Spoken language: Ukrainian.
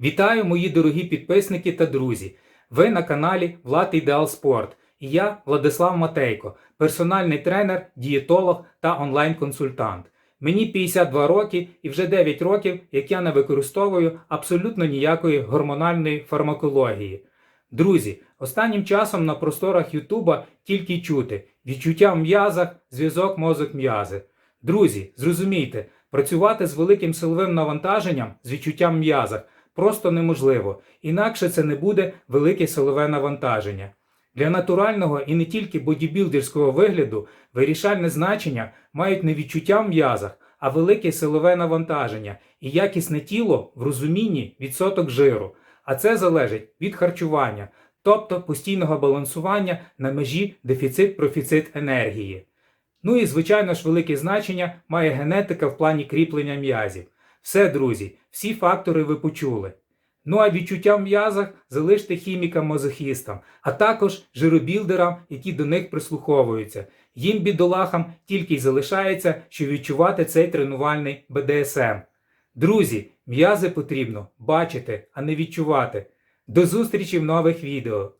Вітаю, мої дорогі підписники та друзі! Ви на каналі Влад Ідеал Спорт і я Владислав Матейко, персональний тренер, дієтолог та онлайн-консультант. Мені 52 роки і вже 9 років, як я не використовую абсолютно ніякої гормональної фармакології. Друзі, останнім часом на просторах Ютуба тільки чути відчуття в м'язах, зв'язок мозок-м'язи. Друзі, зрозумійте, працювати з великим силовим навантаженням з відчуттям м'язах просто неможливо, інакше це не буде велике силове навантаження. Для натурального і не тільки бодібілдерського вигляду вирішальне значення мають не відчуття в м'язах, а велике силове навантаження і якісне тіло в розумінні відсоток жиру. А це залежить від харчування, тобто постійного балансування на межі дефіцит-профіцит енергії. Ну і звичайно ж велике значення має генетика в плані кріплення м'язів. Все, друзі, всі фактори ви почули. Ну а відчуття в м'язах залиште хімікам-мазохістам, а також жиробілдерам, які до них прислуховуються. Їм бідолахам тільки й залишається, що відчувати цей тренувальний БДСМ. Друзі, м'язи потрібно бачити, а не відчувати. До зустрічі в нових відео.